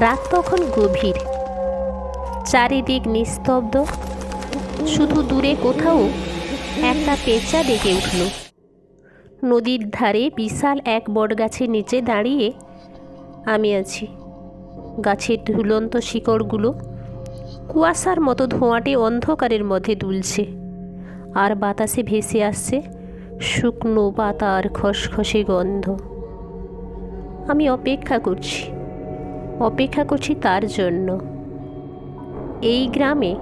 রাত তখন গভীর। চারিদিক নিস্তব্ধ। শুধু দূরে কোথাও একটা পেঁচা ডেকে উঠল। নদীর ধারে বিশাল এক বটগাছের নিচে দাঁড়িয়ে আমি আছি। গাছের ঝুলন্ত শিকড়গুলো কুয়াশার মতো ধোঁয়াটে অন্ধকারের মধ্যে দুলছে। আর বাতাসে ভেসে আসছে শুকনো পাতা আর খসখসে গন্ধ। আমি অপেক্ষা করছি। অপেক্ষা করছি তার জন্য। এই গ্রামে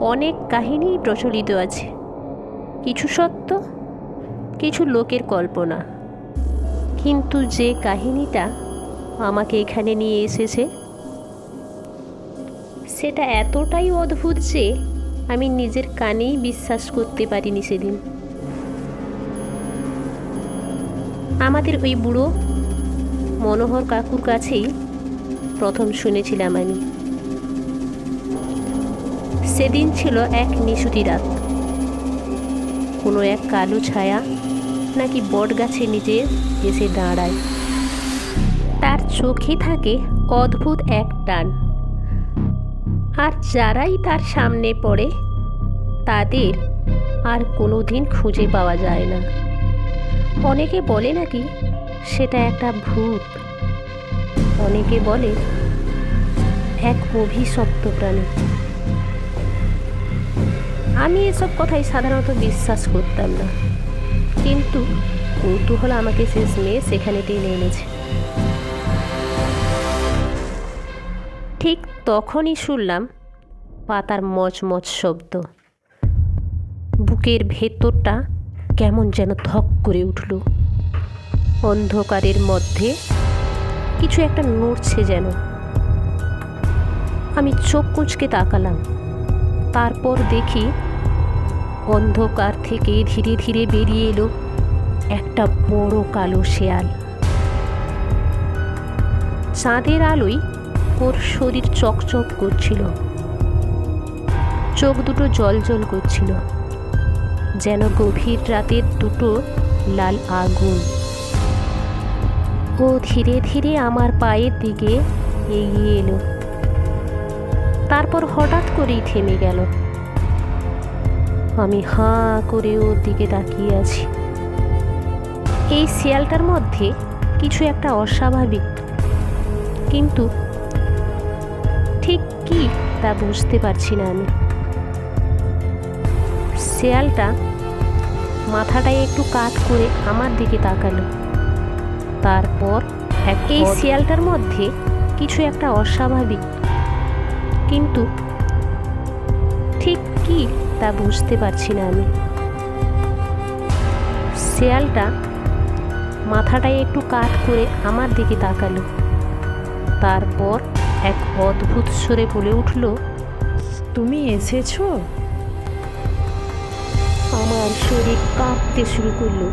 অনেক কাহিনী প্রচলিত আছে। কিছু সত্য, কিছু লোকের কল্পনা। কিন্তু যে কাহিনীটা আমাকে এখানে নিয়ে এসেছে, সেটা এতটাই অদ্ভুত যে আমি নিজের কানেই বিশ্বাস করতে পারিনি সেদিন। আমাদের ওই বুড়ো মনোহর কাকুর কাছেই প্রথম শুনেছিলাম আমি। সেদিন ছিল এক নিশুতি রাত। কোনো এক কালো ছায়া নাকি বট গাছের নিচে এসে দাঁড়ায়। তার চোখে থাকে অদ্ভুত এক টান। আর যারাই তার সামনে পড়ে, তাদের আর কোনো দিন খুঁজে পাওয়া যায় না। অনেকে বলে নাকি সেটা একটা ভূত। অনেকে বলে এক অভিশপ্ত প্রাণী। আমি এসব কথাই সাধারণত বিশ্বাস করতাম না। কিন্তু কৌতূহল আমাকে শেষ মেয়ে সেখানে টেনে এনেছে। ঠিক তখনই শুনলাম পাতার মচমচ শব্দ। বুকের ভেতরটা কেমন যেন ধক করে উঠল। অন্ধকারের মধ্যে কিছু একটা নড়ছে যেন। আমি চোখ কুঁচকে তাকালাম। তারপর দেখি অন্ধকার থেকে ধীরে ধীরে বেরিয়ে এলো একটা বড় কালো শেয়াল। চাঁদের আলোয় ওর শরীর চকচক করছিল। চোখ দুটো জল জল করছিল। যেন গভীর রাতের দুটো লাল আগুন। ও ধীরে ধীরে আমার পায়ের দিকে এগিয়ে এলো। তারপর হঠাৎ করেই থেমে গেল। আমি হাঁ করে ওর দিকে তাকিয়ে আছি। এই শিয়ালটার মধ্যে কিছু একটা অস্বাভাবিক। কিন্তু ঠিক কি তা বুঝতে পারছি না আমি। শেয়ালটা মাথাটায় একটু কাত করে আমার দিকে তাকালো। তারপর এই শিয়ালটার মধ্যে কিছু একটা অস্বাভাবিক কিন্তু ঠিক কি তা বুঝতে পারছি না আমি। শেয়ালটা মাথাটায় একটু কাত করে আমার দিকে তাকালো। তারপর এক অদ্ভুত সুরে বলে উঠল তুমি এসেছ? আমার শরীর কাঁপতে শুরু করল।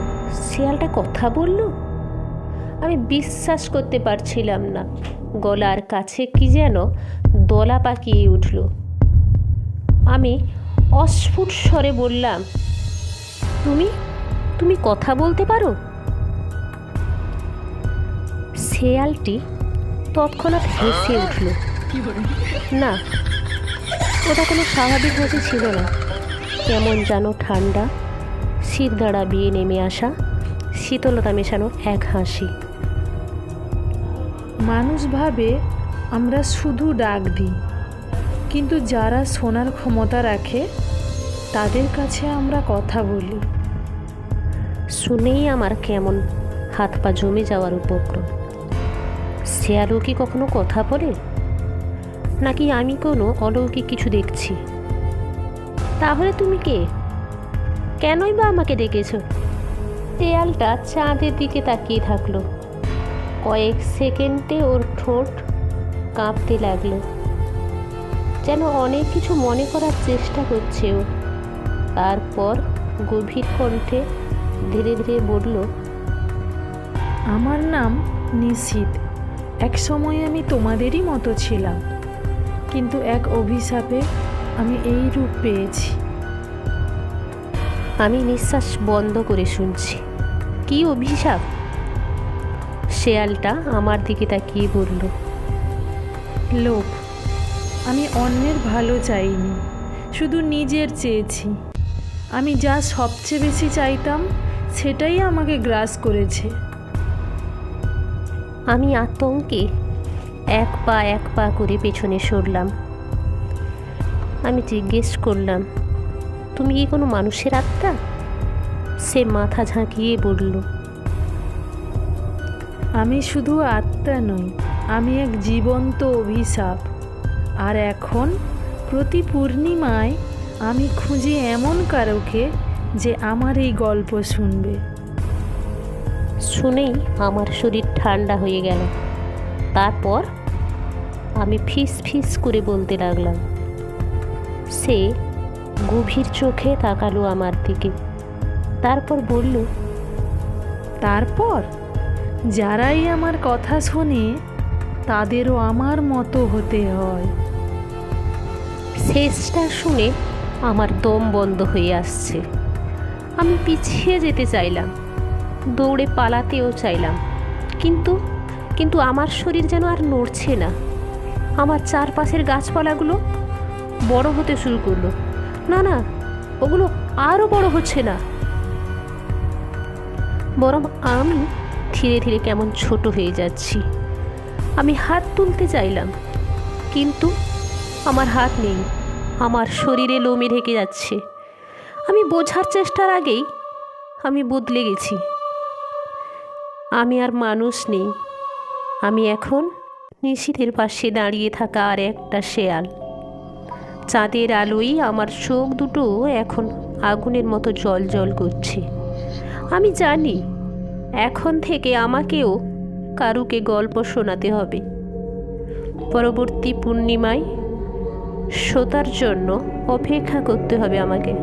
শিয়ালটা কথা বলল? আমি বিশ্বাস করতে পারছিলাম না। গলার কাছে কি যেন দলা পাকিয়ে উঠল। আমি অস্ফুট স্বরে বললাম, তুমি তুমি কথা বলতে পারো? শেয়ালটি তৎক্ষণাৎ হেসে উঠল, না, ওটা কোনো স্বাভাবিক হাসি ছিল না। কেমন যেন ঠান্ডা, শীত দাঁড়া বিয়ে নেমে আসা, শীতলতা মেশানো এক হাসি। মানুষ ভাবে আমরা শুধু ডাক দিই। কিন্তু যারা শোনার ক্ষমতা রাখে, তাদের কাছে আমরা কথা বলি। শুনেই আমার কেমন হাত পা জমে যাওয়ার উপক্রম। শেয়ালও কি কখনো কথা বলে? নাকি আমি কোনো অলৌকিক কিছু দেখছি? তাহলে তুমি কে? কেনই বা আমাকে ডেকেছ? শেয়ালটা চাঁদের দিকে তাকিয়ে থাকল। কয়েক সেকেন্ডে ওর ঠোঁট কাঁপতে লাগল। যেন অনেক কিছু মনে করার চেষ্টা করছে ও তারপর গভীর কণ্ঠে ধীরে ধীরে বলল আমার নাম নিশীত। এক সময় আমি তোমাদেরই মতো ছিলাম। কিন্তু এক অভিশাপে আমি এই রূপ পেয়েছি। আমি নিঃশ্বাস বন্ধ করে শুনছি। কি অভিশাপ? শেয়ালটা আমার দিকে তাকিয়ে বলল লোভ। আমি অন্যের ভালো চাইনি শুধু নিজের চেয়েছি। আমি যা সবচেয়ে বেশি চাইতাম সেটাই আমাকে গ্রাস করেছে। আমি আতঙ্কে এক পা এক পা করে পেছনে সরলাম। আমি জিজ্ঞেস করলাম তুমি কি কোনো মানুষের আত্মা? সে মাথা ঝাঁকিয়ে বলল আমি শুধু আত্মা নই আমি এক জীবন্ত অভিশাপ। আর এখন প্রতি পূর্ণিমায় আমি খুঁজি এমন কারোকে যে আমার এই গল্প শুনবে। শুনেই আমার শরীর ঠান্ডা হয়ে গেল। তারপর আমি ফিস ফিস করে বলতে লাগলাম সে গভীর চোখে তাকালো আমার দিকে। তারপর বলল তারপর? যারাই আমার কথা শোনে তাদেরও আমার মতো হতে হয়। শেষটা শুনে আমার দম বন্ধ হয়ে আসছে। আমি পিছিয়ে যেতে চাইলাম, দৌড়ে পালাতেও চাইলাম, কিন্তু কিন্তু আমার শরীর যেন আর নড়ছে না। আমার চারপাশের গাছপালাগুলো বড় হতে শুরু করল। না না, ওগুলো আরও বড় হচ্ছে না। বরং আমি ধীরে ধীরে কেমন ছোট হয়ে যাচ্ছি। আমি হাত তুলতে চাইলাম, কিন্তু আমার হাত নেই। আমার শরীরে লোমে ঢেকে যাচ্ছে। আমি বোঝার চেষ্টার আগেই আমি বদলে গেছি। আমি আর মানুষ নেই। আমি এখন নিশীথের পাশে দাঁড়িয়ে থাকা আর একটা শেয়াল। চাঁদের আলোই আমার চোখ দুটো এখন আগুনের মতো জল জল করছে। আমি জানি, এখন থেকে আমাকেও কারুকে গল্প শোনাতে হবে। পরবর্তী পূর্ণিমায় শ্রোতার জন্য অপেক্ষা করতে হবে আমাকে।